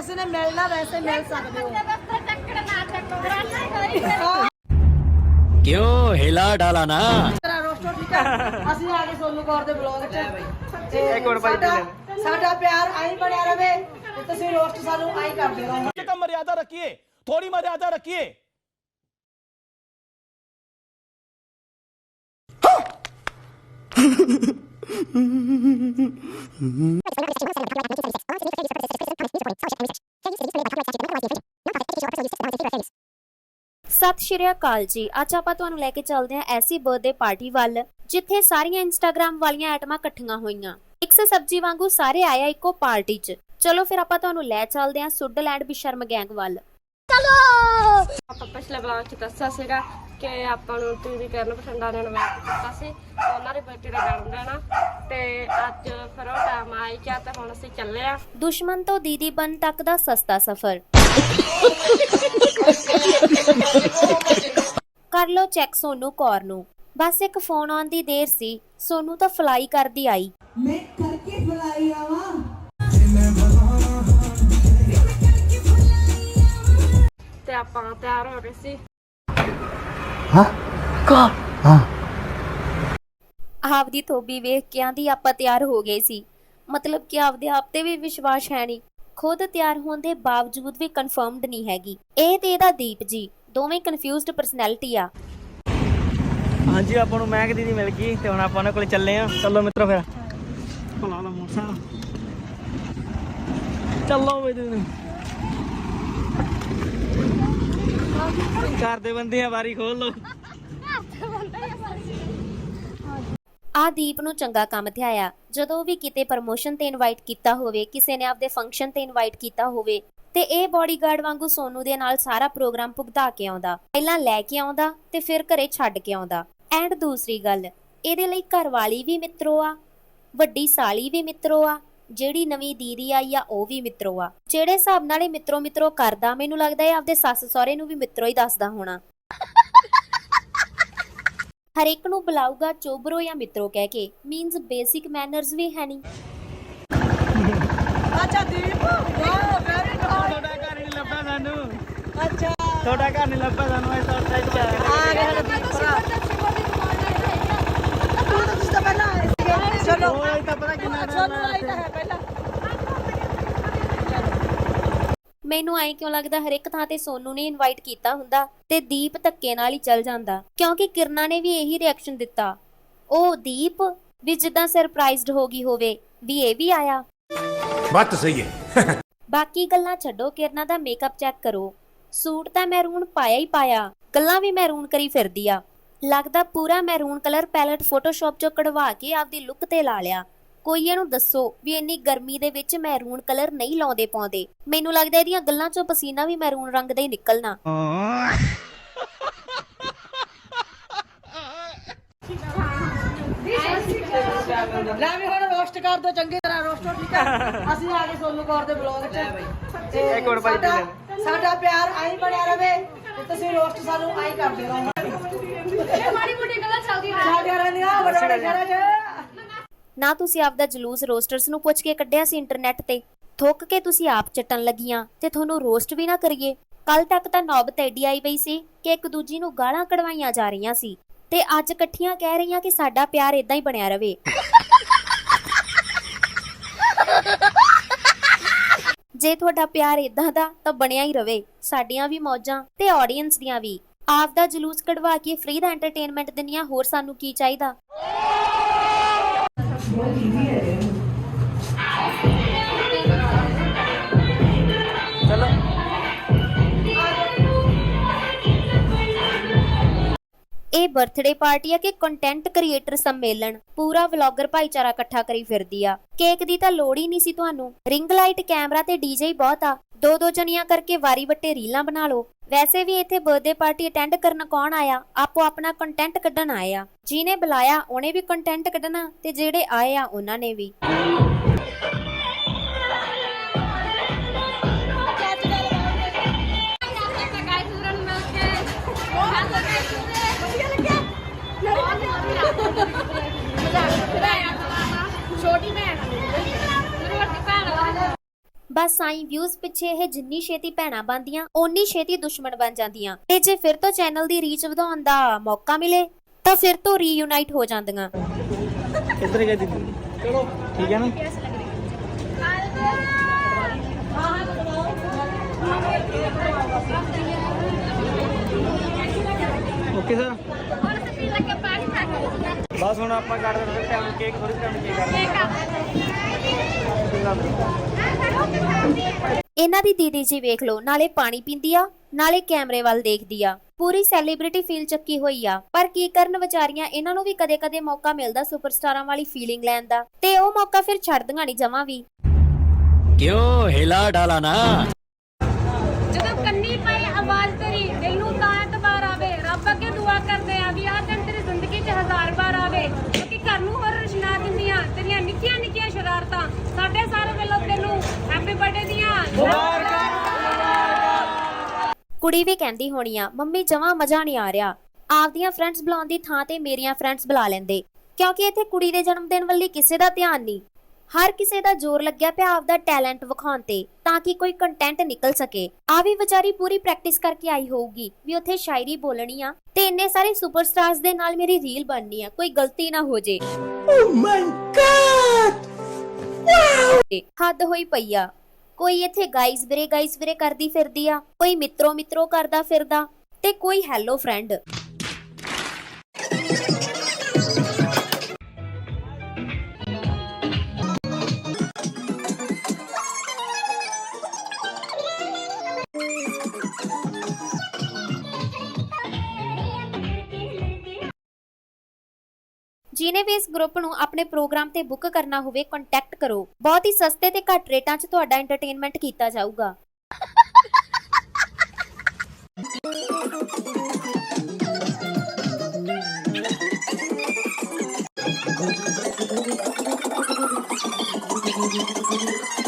ਕਿਸੇ ਨੇ ਮਿਲਣਾ ਵੈਸੇ ਮਿਲ ਸਕਦੇ ਹੋ क्यों हिला डाला ना ਤੇਰਾ ਰੋਸਟਰ ਠੀਕ ਹੈ ਅਸੀਂ ਆ ਗਏ ਸੋਨੂ ਕੌਰ ਦੇ ਬਲੌਗ 'ਚ ਤੇ ਇੱਕ ਮਿੰਟ ਭਾਈ ਸਾਡਾ ਸਾਡਾ ਪਿਆਰ ਆਈ ਬਣਿਆ ਰਵੇ ਤੇ ਤੁਸੀਂ ਰੋਸਟ ਸਾਨੂੰ ਆਈ ਕਰਦੇ ਰਹੋ कम मर्यादा रखिए थोड़ी मर्यादा रखिए ਸਤਿ ਸ਼੍ਰੀ ਅਕਾਲ ਜੀ। ਅੱਜ ਆਪਾਂ ਤੁਹਾਨੂੰ ਲੈ ਕੇ ਚੱਲਦੇ ਹਾਂ ਐਸੀ ਬਰਥਡੇ ਪਾਰਟੀ ਵੱਲ, ਜਿੱਥੇ ਸਾਰੀਆਂ ਇੰਸਟਾਗ੍ਰam ਵਾਲੀਆਂ ਆਈਟਮਾਂ ਇਕੱਠੀਆਂ ਹੋਈਆਂ। ਮਿਕਸ ਸਬਜ਼ੀ ਵਾਂਗੂ ਸਾਰੇ ਆਇਆ ਇੱਕੋ ਪਾਰਟੀ 'ਚ। ਚਲੋ ਫਿਰ ਆਪਾਂ ਤੁਹਾਨੂੰ ਲੈ ਚੱਲਦੇ ਹਾਂ ਸੁੱਡਲੈਂਡ ਬਿਸ਼ਰਮ ਗੈਂਗ ਵੱਲ। ਆਪਾਂ ਪਿਛਲੇ ਬਲੌਗ 'ਚ ਦੱਸਿਆ ਸੀਗਾ ਕਿ ਆਪਾਂ ਨੂੰ ਟੀਵੀ ਕਰਨ ਪਸੰਦਾਂ ਨੇ ਇਨਵਾਈਟ ਕੀਤਾ ਸੀ ਉਹਨਾਂ ਦੇ ਬੱਚੇ ਦਾ ਜਨਮ ਦਿਨ ਆ ਤੇ ਅੱਜ ਫਿਰ ਉਹ ਟਾਈਮ ਆਈ ਗਿਆ ਤੇ ਹੁਣ ਅਸੀਂ ਚੱਲੇ ਆ। ਦੁਸ਼ਮਣ ਤੋਂ ਦੀਦੀ ਬਣ ਤੱਕ ਦਾ ਸਸਤਾ ਸਫ਼ਰ। ਕਰ ਲੋ ਚੈੱਕ ਸੋਨੂ ਕੌਰ ਨੂੰ। ਬਸ ਇੱਕ ਫੋਨ ਆਉਣ ਦੀ ਦੇਰ ਸੀ ਸੋਨੂ ਤਾਂ ਫਲਾਈ ਕਰਦੀ ਆਈ। ਮੈਂ ਤੇ ਆਪਾਂ ਤਿਆਰ ਹੋ ਗਏ ਸੀ। ਆਪਦੀ ਥੋਬੀ ਵੇਖ ਕੇ ਆਂਦੀ ਆਪਾਂ ਤਿਆਰ ਹੋ ਗਏ ਸੀ। ਮਤਲਬ ਕਿ ਆਪਦੇ ਆਪ ਤੇ ਵੀ ਵਿਸ਼ਵਾਸ ਹੈ ਨਹੀਂ। ਖੁਦ ਤਿਆਰ ਹੋਣ ਦੇ ਬਾਵਜੂਦ ਵੀ ਕਨਫਰਮਡ ਨਹੀਂ ਹੈਗੀ। ਇਹ ਤੇ ਇਹਦਾ ਦੀਪ ਜੀ ਦੋਵੇਂ ਕਨਫਿਊਜ਼ਡ ਪਰਸਨੈਲਿਟੀ ਆ। ਹਾਂਜੀ ਆਪਾਂ ਨੂੰ ਮਹਿਕ ਦੀਦੀ ਮਿਲ ਗਈ ਤੇ ਹੁਣ ਆਪਾਂ ਉਹਨਾਂ ਕੋਲ ਚੱਲੇ ਆ। ਚਲੋ ਮਿੱਤਰੋ ਫਿਰ। ਭਲਾ ਲਾ ਮੋਟਰਸਾਈਕਲ ਚੱਲੋ ਵੇ ਦੀਦੀ। ਘਰ ਦੇ ਬੰਦੇ ਆ ਵਾਰੀ ਖੋਲ ਲੋ ਆ ਦੀਪ ਨੂੰ ਚੰਗਾ ਕੰਮ ਤੇ ਜਦੋਂ ਵੀ ਕਿਤੇ ਪ੍ਰਮੋਸ਼ਨ ਤੇ ਇਨਵਾਈਟ ਕੀਤਾ ਹੋਵੇ, ਕਿਸੇ ਨੇ ਆਪਦੇ ਫੰਕਸ਼ਨ ਤੇ ਇਨਵਾਈਟ ਕੀਤਾ ਹੋਵੇ, ਤੇ ਇਹ ਬੋਡੀਗਾਰਡ ਵਾਂਗੂ ਸੋਨੂ ਦੇ ਨਾਲ ਸਾਰਾ ਪ੍ਰੋਗਰਾਮ ਭੁਗਤਾ ਕੇ ਆਉਂਦਾ। ਪਹਿਲਾਂ ਲੈ ਕੇ ਆਉਂਦਾ ਤੇ ਫਿਰ ਘਰੇ ਛੱਡ ਕੇ ਆਉਂਦਾ। ਐਂਡ ਦੂਸਰੀ ਗੱਲ, ਇਹਦੇ ਲਈ ਘਰਵਾਲੀ ਵੀ ਮਿੱਤਰੋ ਆ, ਵੱਡੀ ਸਾਲੀ ਵੀ ਮਿੱਤਰੋ ਆ ਜਿਹੜੀ ਨਵੀਂ ਦੀਦੀ ਆਈ ਆ ਉਹ ਵੀ ਮਿੱਤਰੋ ਆ। ਜਿਹੜੇ ਹਿਸਾਬ ਨਾਲ ਇਹ ਮਿੱਤਰੋ ਮਿੱਤਰੋ ਕਰਦਾ ਮੈਨੂੰ ਲੱਗਦਾ ਇਹ ਆਪਦੇ ਸੱਸ ਸਹੁਰੇ ਨੂੰ ਵੀ ਮਿੱਤਰੋ ਹੀ ਦੱਸਦਾ ਹੋਣਾ। ਹਰ ਇੱਕ ਨੂੰ ਬੁਲਾਊਗਾ ਚੋਬਰੋ ਜਾਂ ਮਿੱਤਰੋ ਕਹਿ ਕੇ। ਮੀਨਸ ਬੇਸਿਕ ਮੈਨਰਸ ਵੀ ਹੈ ਨਹੀਂ ਅੱਛਾ ਦੀਪ। ਵਾਹ ਵੈਰੀ ਗੁੱਡ ਤੁਹਾਡਾ ਘਰ ਨਹੀਂ ਲੱਭਾ ਸਾਨੂੰ। ਅੱਛਾ। ਤੁਹਾਡਾ ਘਰ ਨਹੀਂ ਲੱਭਾ ਸਾਨੂੰ ਇਸ ਸਾਈਡ ਸਾਈਡ ਚ ਆ ਗਿਆ ਸਾਡਾ ਦੀਪ ਭਰਾ ਤੂੰ ਤਾਂ ਤੁਸੀਂ ਤਾਂ ਪਹਿਲਾਂ ਆਏ ਸੀਗੇ ਮੈਨੂੰ ਐਂ ਕਿਉਂ ਲੱਗਦਾ ਹਰ ਇੱਕ ਥਾਂ ਤੇ ਸੋਨੂ ਨੇ ਇਨਵਾਈਟ ਕੀਤਾ ਹੁੰਦਾ ਤੇ ਦੀਪ ਧੱਕੇ ਨਾਲ ਹੀ ਚੱਲ ਜਾਂਦਾ। ਕਿਉਂਕਿ ਕਿਰਨਾ ਨੇ ਵੀ ਇਹੀ ਰਿਐਕਸ਼ਨ ਦਿੱਤਾ। ਉਹ ਦੀਪ ਵੀ ਜਿੱਦਾਂ ਸਰਪ੍ਰਾਈਜ਼ਡ ਹੋ ਗਈ ਹੋਵੇ ਵੀ ਇਹ ਵੀ ਆਇਆ। ਬੱਤ ਸਹੀ ਹੈ। ਬਾਕੀ ਗੱਲਾਂ ਛੱਡੋ ਕਿਰਨਾ ਦਾ ਮੇਕਅਪ ਚੈੱਕ ਕਰੋ। ਸੂਟ ਤਾਂ ਮੈਰੂਨ ਪਾਇਆ ਹੀ ਪਾਇਆ ਗੱਲਾਂ ਵੀ ਮੈਰੂਨ ਕਰੀ ਫਿਰਦੀ ਆ। ਲੱਗਦਾ ਪੂਰਾ ਮੈਰੂਨ ਕਲਰ ਪੈਲਟ ਫੋਟੋਸ਼ਾਪ ਚੋਂ ਕਢਵਾ ਕੇ ਆਪਦੀ ਲੁੱਕ ਤੇ ਲਾ ਲਿਆ। ਕੋਈ ਇਹਨੂੰ ਦੱਸੋ ਵੀ ਇੰਨੀ ਗਰਮੀ ਦੇ ਵਿੱਚ ਮੈਰੂਨ ਕਲਰ ਨਹੀਂ ਲਾਉਂਦੇ ਪਾਉਂਦੇ। ਮੈਨੂੰ ਲੱਗਦਾ ਇਹਦੀਆਂ ਗੱਲਾਂ ਚੋਂ ਪਸੀਨਾ ਵੀ ਮੈਰੂਨ ਰੰਗ ਦਾ ਹੀ ਨਿਕਲਣਾ। ਲੈ ਵੀ ਹੁਣ ਰੋਸਟ ਕਰ ਦੋ ਚੰਗੀ ਤਰ੍ਹਾਂ ਰੋਸਟਰ ਠੀਕ ਹੈ ਅਸੀਂ ਆ ਗਏ ਸੋਨੂ ਕੌਰ ਦੇ ਬਲੌਗ 'ਚ। ਤੇ ਇੱਕ ਮਿੰਟ ਭਾਈ ਸਾਡਾ ਸਾਡਾ ਪਿਆਰ ਆਈ ਬਣਿਆ ਰਵੇ ਤੇ ਤੁਸੀਂ ਰੋਸਟ ਸਾਨੂੰ ਆਈ ਕਰਦੇ ਰਹੋ। ਮਾੜੀ ਮੋਟੀ ਗੱਲਾਂ ਚੱਲਦੀ ਸਾਡੇ ਰਹਿੰਦੀਆਂ ਵੱਡੇ ਵੱਡੇ ਸ਼ਹਿਰਾਂ 'ਚ ਨਾ ਤੁਸੀਂ ਆਪਦਾ ਜਲੂਸ ਰੋਸਟਰਸ ਨੂੰ ਪੁੱਛ ਕੇ ਕੱਢਿਆ ਸੀ ਇੰਟਰਨੈਟ ਤੇ। ਥੁੱਕ ਕੇ ਤੁਸੀਂ ਆਪ ਚੱਟਣ ਲੱਗੀਆਂ ਤੇ ਤੁਹਾਨੂੰ ਰੋਸਟ ਵੀ ਨਾ ਕਰੀਏ। ਕੱਲ ਤੱਕ ਤਾਂ ਨੌਬਤ ਐਡੀ ਆਈ ਪਈ ਸੀ ਕਿ ਇੱਕ ਦੂਜੀ ਨੂੰ ਗਾਲਾਂ ਕਢਵਾਈਆਂ ਜਾ ਰਹੀਆਂ ਸੀ। ਤੇ ਅੱਜ ਇਕੱਠੀਆਂ ਕਹਿ ਰਹੀਆਂ ਕਿ ਸਾਡਾ ਪਿਆਰ ਇਦਾਂ ਹੀ ਬਣਿਆ ਰਵੇ। ਜੇ ਤੁਹਾਡਾ ਪਿਆਰ ਇਦਾਂ ਦਾ ਤਾਂ ਬਣਿਆ ਹੀ ਰਵੇ। ਸਾਡੀਆਂ ਵੀ ਮੌਜਾਂ ਤੇ ਆਡੀਅנס ਦੀਆਂ ਵੀ। ਆਪ ਦਾ ਜਲੂਸ ਕਢਵਾ ਕੇ ਫ੍ਰੀ ਦਾ ਐਂਟਰਟੇਨਮੈਂਟ ਦਿੰਨੀਆਂ ਹੋਰ ਸਾਨੂੰ ਕੀ ਚਾਹੀਦਾ? ਇਹ ਬਰਥਡੇ ਪਾਰਟੀ ਆ ਕਿ ਕੰਟੈਂਟ ਕ੍ਰੀਏਟਰ ਸੰਮੇਲਨ? ਪੂਰਾ ਵਲੌਗਰ ਭਾਈਚਾਰਾ ਇਕੱਠਾ ਕਰੀ ਫਿਰਦੀ ਆ। ਕੇਕ ਦੀ ਤਾਂ ਲੋੜ ਹੀ ਨਹੀਂ ਸੀ ਤੁਹਾਨੂੰ। ਰਿੰਗ ਲਾਈਟ ਕੈਮਰਾ ਤੇ ਡੀਜੇ ਬਹੁਤ ਆ। ਦੋ ਦੋ ਜਣੀਆਂ ਕਰਕੇ ਵਾਰੀ ਵੱਟੇ ਰੀਲਾਂ ਬਣਾ ਲਓ। ਵੈਸੇ ਵੀ ਇੱਥੇ ਬਰਥਡੇ ਪਾਰਟੀ ਅਟੈਂਡ ਕਰਨ ਕੌਣ ਆਇਆ? ਆਪੋ ਆਪਣਾ ਕੰਟੈਂਟ ਕੱਢਣ ਆਏ ਆ। ਜਿਹਨੇ ਬੁਲਾਇਆ, ਉਹਨੇ ਵੀ ਕੰਟੈਂਟ ਕੱਢਣਾ ਤੇ ਜਿਹੜੇ ਆਏ ਆ, ਉਹਨਾਂ ਨੇ ਵੀ। ਛੋਟੀ ਭੈਣ ਮੇਰੀ। ਵੱਡੀ ਭੈਣ ਬਸ ਸਾਈ ਵਿਊਜ਼ ਪਿੱਛੇ ਇਹ ਜਿੰਨੀ ਛੇਤੀ ਭੈਣਾਂ ਬਣਦੀਆਂ ਓਨੀ ਛੇਤੀ ਦੁਸ਼ਮਣ ਬਣ ਜਾਂਦੀਆਂ। ਤੇ ਜੇ ਫਿਰ ਤੋਂ ਚੈਨਲ ਦੀ ਰੀਚ ਵਧਾਉਣ ਦਾ ਮੌਕਾ ਮਿਲੇ ਤਾਂ ਫਿਰ ਤੋਂ ਰੀਯੂਨਾਈਟ ਹੋ ਜਾਂਦੀਆਂ। ਕਿੱਧਰ ਗਏ ਦੀਦੀ? ਚਲੋ ਠੀਕ ਹੈ ਨਾ? Okay sir. ਬਸ ਹੁਣ ਆਪਾਂ ਕਰ ਦਿੰਦੇ ਟਾਈਮ ਕੇਕ ਥੋੜੀ ਟਾਈਮ ਕੇਕ ਕਰ ਇਹਨਾਂ ਦੀ ਦੀਦੀ ਜੀ ਵੇਖ ਲਓ, ਨਾਲੇ ਪਾਣੀ ਪੀਂਦੀ ਆ, ਨਾਲੇ ਕੈਮਰੇ ਵੱਲ ਦੇਖਦੀ ਆ। ਪੂਰੀ ਸੈਲੀਬ੍ਰਿਟੀ ਫੀਲ ਚੱਕੀ ਹੋਈ ਆ। ਪਰ ਕੀ ਕਰਨ ਵਿਚਾਰੀਆਂ, ਇਹਨਾਂ ਨੂੰ ਵੀ ਕਦੇ-ਕਦੇ ਮੌਕਾ ਮਿਲਦਾ ਸੁਪਰਸਟਾਰਾਂ ਵਾਲੀ ਫੀਲਿੰਗ ਲੈਣ ਦਾ। ਤੇ ਉਹ ਮੌਕਾ ਫਿਰ ਛੱਡਦੀਆਂ ਨਹੀਂ ਜਮਾਂ ਵੀ। ਕਿਉਂ ਹਿਲਾ ਡਾਲਾ ਨਾ? ਕੁੜੀ ਵੀ ਕਹਿੰਦੀ ਹੋਣੀ ਆ ਮੰਮੀ ਜਮਾਂ ਮਜ਼ਾ ਨਹੀਂ ਆ ਰਿਹਾ। ਆਪਦੀਆਂ ਫਰੈਂਡਸ ਬੁਲਾਉਣ ਦੀ ਥਾਂ ਤੇ ਮੇਰੀਆਂ ਫਰੈਂਡਸ ਬੁਲਾ ਲੈਂਦੇ। ਕਿਉਂਕਿ ਇੱਥੇ ਕੁੜੀ ਦੇ ਜਨਮ ਦਿਨ ਵੱਲੀ ਕਿਸੇ ਦਾ ਧਿਆਨ ਨਹੀਂ। ਹਰ ਕਿਸੇ ਦਾ ਜ਼ੋਰ ਲੱਗਿਆ ਪਿਆ ਆਪਦਾ ਟੈਲੈਂਟ ਵਿਖਾਉਣ ਤੇ ਤਾਂ ਕਿ ਕੋਈ ਕੰਟੈਂਟ ਨਿਕਲ ਸਕੇ। ਆ ਵੀ ਵਿਚਾਰੀ ਪੂਰੀ ਪ੍ਰੈਕਟਿਸ ਕਰਕੇ ਆਈ ਹੋਊਗੀ ਵੀ ਉੱਥੇ ਸ਼ਾਇਰੀ ਬੋਲਣੀ ਆ ਤੇ ਇੰਨੇ ਸਾਰੇ ਸੁਪਰਸਟਾਰਸ ਦੇ ਨਾਲ ਮੇਰੀ ਰੀਲ ਬਣਨੀ ਆ ਕੋਈ ਗਲਤੀ ਨਾ ਹੋ ਜੇ। ਹੱਦ ਹੋਈ ਪਈ ਆ। ਕੋਈ ਇੱਥੇ ਗਾਈਜ਼ ਵੀਰੇ ਗਾਈਜ਼ ਵੀਰੇ ਕਰਦੀ ਫਿਰਦੀ ਆ, ਕੋਈ ਮਿੱਤਰੋ ਮਿੱਤਰੋ ਕਰਦਾ ਫਿਰਦਾ ਤੇ ਕੋਈ ਹੈਲੋ ਫਰੈਂਡ ਜਿਹਨੇ ਵੀ ਇਸ ਗਰੁੱਪ ਨੂੰ ਆਪਣੇ ਪ੍ਰੋਗਰਾਮ ਤੇ ਬੁੱਕ ਕਰਨਾ ਹੋਵੇ ਕੰਟੈਕਟ ਕਰੋ। ਬਹੁਤ ਹੀ ਸਸਤੇ ਤੇ ਘੱਟ ਰੇਟਾਂ 'ਚ ਤੁਹਾਡਾ ਐਂਟਰਟੇਨਮੈਂਟ ਕੀਤਾ ਜਾਊਗਾ। ਪਤਾ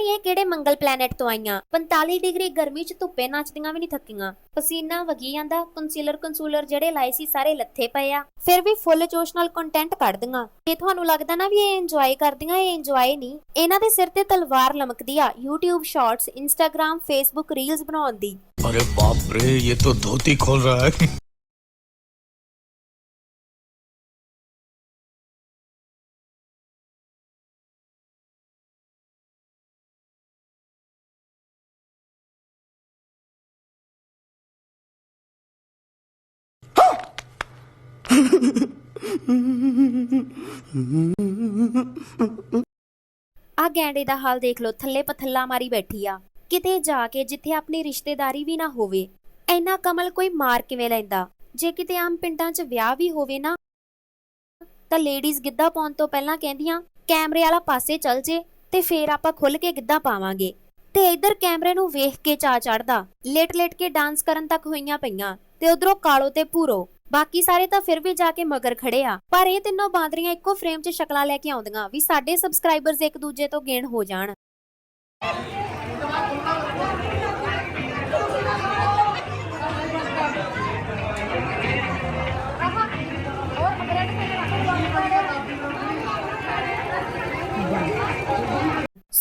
ਨਹੀਂ ਇਹ ਕਿਹੜੇ ਮੰਗਲ ਪਲੈਨਟ ਤੋਂ ਆਈਆਂ। 45 ਡਿਗਰੀ ਗਰਮੀ 'ਚ ਧੁੱਪੇ ਨੱਚਦੀਆਂ ਵੀ ਨਹੀਂ ਥੱਕੀਆਂ। ਪਸੀਨਾ ਵਗੀ ਜਾਂਦਾ ਕੰਸੀਲਰ ਕੰਸੂਲਰ ਜਿਹੜੇ ਲਾਏ ਸੀ ਸਾਰੇ ਲੱਥੇ ਪਏ ਆ। ਫਿਰ ਵੀ ਫੁੱਲ ਜੋਸ਼ ਨਾਲ ਕੰਟੈਂਟ ਕੱਢਦੀਆਂ। ਇਹ ਤੁਹਾਨੂੰ ਲੱਗਦਾ ਨਾ ਵੀ ਇਹ ਇੰਜੋਏ ਕਰਦੀਆਂ, ਇਹ ਇੰਜੋਏ ਨਹੀਂ ਇਹਨਾਂ ਦੇ ਸਿਰ ਤੇ ਤਲਵਾਰ ਲਮਕਦੀ ਆ YouTube shorts Instagram, Facebook reels ਬਣਾਉਣ ਦੀ। ਅਰੇ ਬਾਪ ਰੇ, ਇਹ ਤਾਂ ਧੋਤੀ ਖੋਲ ਰਹਾ ਹੈ। ਆ ਗੈਂਡੇ ਦਾ ਹਾਲ ਦੇਖ ਲਓ, ਥੱਲੇ ਪਥੱਲਾ ਮਾਰੀ ਬੈਠੀ ਆ। ਕਿਤੇ ਜਾ ਕੇ ਜਿੱਥੇ ਆਪਣੀ ਰਿਸ਼ਤੇਦਾਰੀ ਵੀ ਨਾ ਹੋਵੇ ਐਨਾ ਕਮਲ ਕੋਈ ਮਾਰ ਕਿਵੇਂ ਲੈਂਦਾ? ਜੇ ਕਿਤੇ ਆਮ ਪਿੰਡਾਂ 'ਚ ਵਿਆਹ ਵੀ ਹੋਵੇ ਨਾ, ਤਾਂ ਲੇਡੀਜ਼ ਗਿੱਧਾ ਪਾਉਣ ਤੋਂ ਪਹਿਲਾਂ ਕਹਿੰਦੀਆਂ, ਕੈਮਰੇ ਵਾਲਾ ਪਾਸੇ ਚੱਲ ਜੇ, ਤੇ ਫੇਰ ਆਪਾਂ ਖੁੱਲ ਕੇ ਗਿੱਧਾ ਪਾਵਾਂਗੇ। ਤੇ ਇੱਧਰ ਕੈਮਰੇ ਨੂੰ ਵੇਖ ਕੇ ਚਾ ਚੜਦਾ ਲੇਟ ਲੇਟ ਕੇ ਡਾਂਸ ਕਰਨ ਤੱਕ ਹੋਈਆਂ ਪਈਆਂ, ਤੇ ਉਧਰੋਂ ਕਾਲੋ ਤੇ ਪੂਰੋ ਬਾਕੀ ਸਾਰੇ ਤਾਂ ਫਿਰ ਵੀ ਜਾ ਕੇ ਮਗਰ ਖੜੇ ਆ। ਪਰ ਇਹ ਤਿੰਨੋਂ ਬਾਂਦਰੀਆਂ ਇੱਕੋ ਫਰੇਮ 'ਚ ਸ਼ਕਲਾਂ ਲੈ ਕੇ ਆਉਂਦੀਆਂ ਵੀ ਸਾਡੇ ਸਬਸਕ੍ਰਾਈਬਰਸ ਇੱਕ ਦੂਜੇ ਤੋਂ ਗੇਣ ਹੋ ਜਾਣ।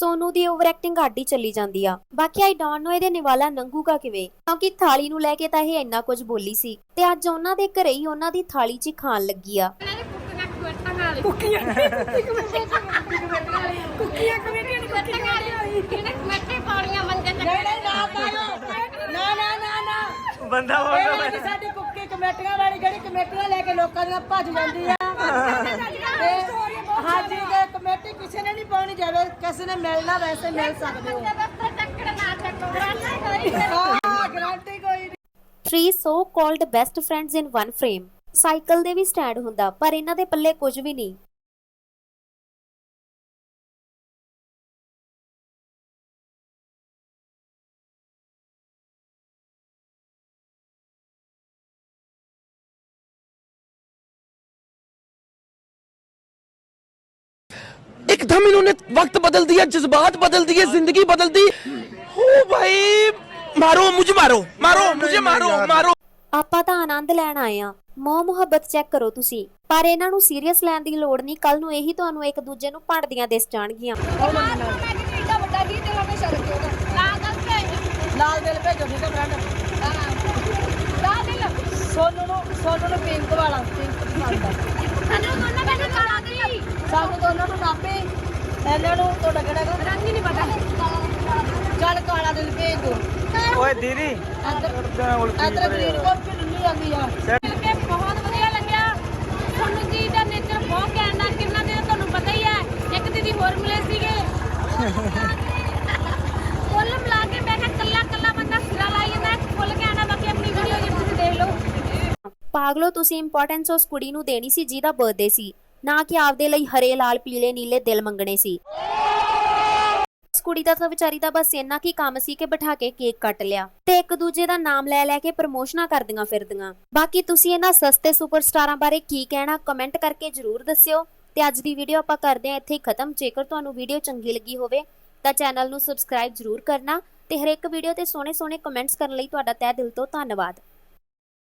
ਸੋਨੂ ਦੀ ਓਵਰ ਐਕਟਿੰਗ ਆਡੀ ਚੱਲੀ ਜਾਂਦੀ ਆ। ਬਾਕੀ ਆਈ ਡੋਨਟ ਨੋ ਇਹਦੇ ਨਿਵਾਲਾ ਨੰਗੂਗਾ ਕਿਵੇਂ? ਕਿਉਂਕਿ ਥਾਲੀ ਨੂੰ ਲੈ ਕੇ ਤਾਂ ਇਹ ਇੰਨਾ ਕੁਝ ਬੋਲੀ ਸੀ। ਤੇ ਅੱਜ ਉਹਨਾਂ ਦੇ ਘਰੇ ਹੀ ਉਹਨਾਂ ਦੀ ਥਾਲੀ 'ਚ ਖਾਣ ਲੱਗੀ ਆ। ਕੁੱਕੀਆਂ। ਕੁੱਕੀਆਂ ਕਮੇਟੀਆਂ ਕੁੱਕੀਆਂ ਕਮੇਟੀ ਪਾਉਣੀਆਂ ਮੰਗੇ ਨਹੀਂ ਨਹੀਂ ਨਾ ਪਾਇਓ। ਨਾ ਨਾ ਨਾ ਨਾ। ਬੰਦਾ ਕਿ ਸਾਡੀ ਕੁੱਕੀ ਕਮੇਟੀਆਂ ਵਾਲੀ ਜਿਹੜੀ ਕਮੇਟੀਆਂ ਲੈ ਕੇ ਲੋਕਾਂ ਦੀਆਂ ਭੱਜ ਜਾਂਦੀ ਆ ਤੇ ਹਾਂਜੀ ਤੇ ਕਮੇਟੀ ਕਿਸੇ ਨੇ ਨਹੀਂ ਜਾਵੇ ਕਿਸੇ ਨੇ ਮਿਲਣਾ ਵੈਸੇ ਮਿਲ ਸਕਦੇ ਹਾਂ। ਗਾਰੰਟੀ ਕੋਈ ਨਹੀਂ। Three so called best friends in one frame cycle ਦੇ ਵੀ ਸਟੈਂਡ ਹੁੰਦਾ ਪਰ ਇਹਨਾਂ ਦੇ ਪੱਲੇ ਕੁਝ ਵੀ ਨਹੀਂ। एकदम इन्होंने वक्त बदल दिया जज्बात बदल दिए जिंदगी बदल दी ओ भाई मारो मुझे मारो मारो मुझे मारो मारो ਆਪਾਂ ਤਾਂ ਆਨੰਦ ਲੈਣ ਆਏ ਆ ਮੋਹ ਮੁਹੱਬਤ ਚੈੱਕ ਕਰੋ ਤੁਸੀਂ ਪਰ ਇਹਨਾਂ ਨੂੰ ਸੀਰੀਅਸ ਲੈਣ ਦੀ ਲੋੜ ਨਹੀਂ ਕੱਲ ਨੂੰ ਇਹੀ ਤੁਹਾਨੂੰ ਇੱਕ ਦੂਜੇ ਨੂੰ ਭੰਡਦੀਆਂ ਦਿਸ ਜਾਣਗੀਆਂ ਲਾਲ ਦਿਲ ਭੇਜੋ ਠੀਕ ਹੈ ਫਰੈਂਡ ਸੋਨੂ ਨੂੰ ਸੋਨੂ ਨੂੰ ਪਿੰਕ ਵਾਲਾ ਪਿੰਕ ਪਸੰਦ ਆ ਸਾਨੂੰ ਦੋਨਾਂ ਨੂੰ ਨਾਪੇ। ਇਹਨਾਂ ਨੂੰ ਤੁਹਾਡਾ ਕਿਹੜਾ ਹੈਗਾ? ਰੰਗ ਨਹੀਂ ਪਤਾ। ਚੱਲ ਕਾਲਾ ਦਿਲ ਭੇਜ ਦੋ। ਓਏ ਦੀਦੀ। ਇੱਧਰ ਉਲਟੀ ਇੱਧਰ ਗ੍ਰੀਨ ਕਾਪੀ ਨਹੀਂ ਆਉਂਦੀ ਆ। ਮਿਲ ਕੇ ਬਹੁਤ ਵਧੀਆ ਲੱਗਿਆ। ਤੁਹਾਨੂੰ ਜੀ ਦਾ ਨੇਚਰ ਬਹੁਤ ਘੈਂਟ ਆ ਕਿੰਨਾ ਦਿਨ ਤੁਹਾਨੂੰ ਪਤਾ ਹੀ ਹੈ। ਇੱਕ ਦੀਦੀ ਹੋਰ ਮਿਲੇ ਸੀਗੇ। ਕੁੱਲ ਮਿਲਾ ਕੇ ਮੈਂ ਕਿਹਾ ਕੱਲਾ ਕੱਲਾ ਬੰਦਾ ਸਿਰਾ ਲਾਈ ਜਾਂਦਾ। ਫੁੱਲ ਘੈਂਟ ਆ ਬਾਕੀ ਆਪਣੀ ਵੀਡੀਓ ਜੇ ਤੁਸੀਂ ਦੇਖ ਲਓ। ਪਾਗਲੋ ਤੁਸੀਂ ਇੰਪੋਰਟੈਂਸ ਉਸ ਕੁੜੀ ਨੂੰ ਦੇਣੀ ਸੀ ਜਿਹਦਾ ਬਰਥਡੇ ਸੀ। ਨਾ ਕਿ ਆਪਦੇ ਲਈ ਹਰੇ, ਲਾਲ, ਪੀਲੇ, ਨੀਲੇ ਦਿਲ ਮੰਗਣੇ ਸੀ। ਉਸ ਕੁੜੀ ਦਾ ਤਾਂ ਵਿਚਾਰੀ ਦਾ ਬਸ ਇੰਨਾ ਕੀ ਕੰਮ ਸੀ ਕਿ ਬਿਠਾ ਕੇ ਕੇਕ ਕੱਟ ਲਿਆ ਤੇ ਇੱਕ ਦੂਜੇ ਦਾ ਨਾਮ ਲੈ ਲੈ ਕੇ ਪ੍ਰਮੋਸ਼ਨਾਂ ਕਰਦੀਆਂ ਫਿਰਦੀਆਂ। ਬਾਕੀ ਤੁਸੀਂ ਇਹਨਾਂ ਸਸਤੇ ਸੁਪਰਸਟਾਰਾਂ ਬਾਰੇ ਕੀ ਕਹਿਣਾ ਕਮੈਂਟ ਕਰਕੇ ਜਰੂਰ ਦੱਸਿਓ। ਤੇ ਅੱਜ ਦੀ ਵੀਡੀਓ ਆਪਾਂ ਕਰਦੇ ਹਾਂ ਇੱਥੇ ਹੀ ਖਤਮ। ਜੇਕਰ ਤੁਹਾਨੂੰ ਵੀਡੀਓ ਚੰਗੀ ਲੱਗੀ ਹੋਵੇ, ਤਾਂ ਚੈਨਲ ਨੂੰ ਸਬਸਕ੍ਰਾਈਬ ਜਰੂਰ ਕਰਨਾ ਤੇ ਹਰ ਇੱਕ ਵੀਡੀਓ ਤੇ ਸੋਹਣੇ ਸੋਹਣੇ ਕਮੈਂਟਸ ਕਰਨ ਲਈ ਤੁਹਾਡਾ ਤਹਿ ਦਿਲ ਤੋਂ ਧੰਨਵਾਦ।